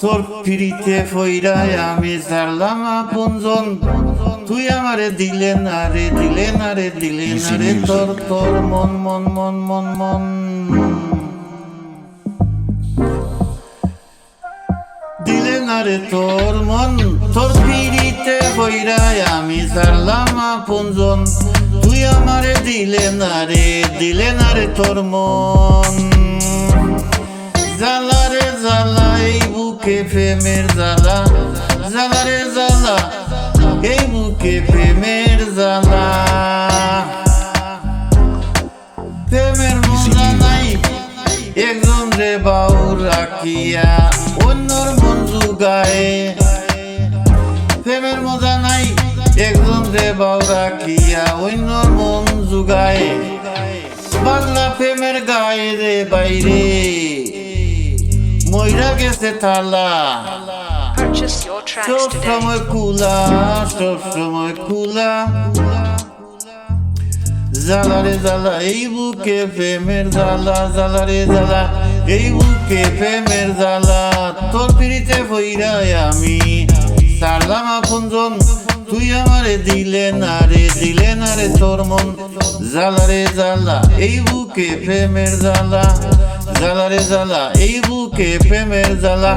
তোর পিড়িতে ফইরায় আমি সারলাম আপনজন তুই আমারে দিলে না রে দিলে না রে দিলে না রে তোর তোর মন মন মন মন মন দিলে না রে তোর মন তোর পিড়িতে ফইরায় আমি সারলাম আপনজন তুই আমারে দিলে না রে দিলে না রে তোর মন বুকে প্রেমের জ্বালা জ্বালা রে জ্বালা, এই বুকে প্রেমের জ্বালা। প্রেমের মজা নাই, একজন রে বাউ রাখিয়া, অন্যর মন জুগায়। প্রেমের মজা নাই, একজন রে বাউ রাখিয়া, অন্যর মন জুগায়। বাংলা প্রেমের গায়ে রে বাইরে। ময়রা গেছে tracks সব সময় কুলা সব সময় কুলা। জ্বালা রে জ্বালা এই বুকে প্রেমের জ্বালা জ্বালা রে জ্বালা এই বুকে প্রেমের জ্বালা। তোর পিড়িতে বইরাই আমি সারলাম আপনজন তুই আমারে দিলে না রে দিলে না রে তোর মন। জ্বালা রে জ্বালা এই বুকে প্রেমের জ্বালা। জ্বালা রে জ্বালা, এই বুকে প্রেমের জ্বালা।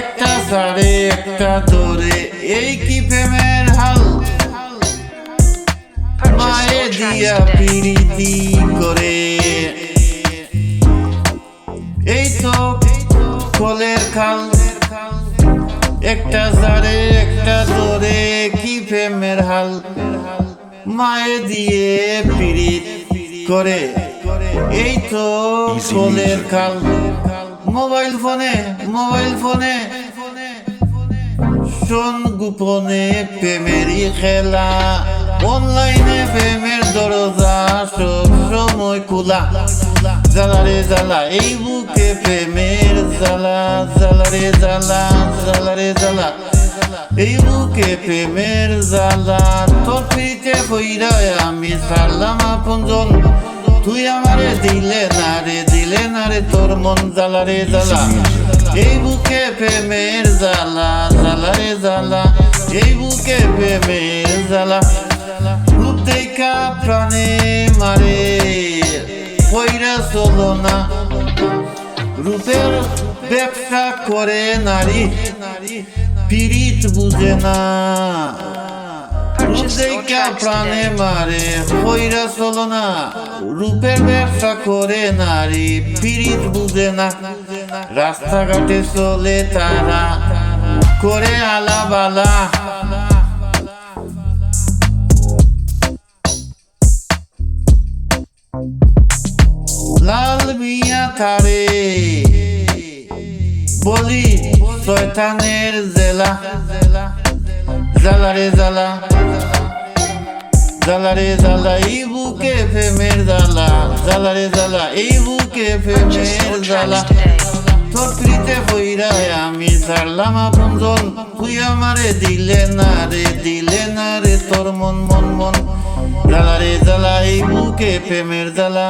একটা সাড়ে একটা দৌড়ে এই কি প্রেমের হাল? মায়ে দিয়া. পিরিতি করে। এই তো কলের খাল। একটা সাড়ে একটা দৌড়ে কি প্রেমের হাল? মায়ে দিয়ে পিরিত করে। এই তো কলের খাল মোবাইল ফোনে মোবাইল ফোনে। শোন গোপনে প্রেমেরই খেলা। অনলাইনে প্রেমের দরজা সব সময় খোলা। জ্বালা রে জ্বালা এই বুকে প্রেমের জ্বালা। জ্বালা রে জ্বালা জ্বালা রে জ্বালা। এই বুকে প্রেমের জ্বালা। তোর পিঠে আমি সারলাম আপনজন। তুই আমারে দিলে না রে, দিলে না রে তোর মন জ্বালা রে জ্বালা। এই বুকে প্রেমের জ্বালা জ্বালা রে জ্বালা। এই বুকে প্রেমের জ্বালা। রূপ দেখা প্রাণে মারে, কইরা চলো না। রূপের ব্যবসা করে নারী, পীড়িত বুঝে না। দেখা প্রাণে মারে কইরা চলো না, রূপের ব্যবসা করে নারী পীড়িত বুঝে না। রাস্তাঘাটে চলে তারা, করে আলা বালা লাল মিয়া তারে, বলি শয়তানের জেলা। জ্বালা রে জ্বালা। জ্বালা জালা এই বুকে প্রেমের জালা জালারে জালা এই বুকে প্রেমের জালা. তোর প্রীতে আমি ছাড়লাম আপনজন তুই আমারে দিলে না রে, দিলে না রে তোর মন মন মন। জ্বালা রে জ্বালা, এই বুকে প্রেমের জ্বালা।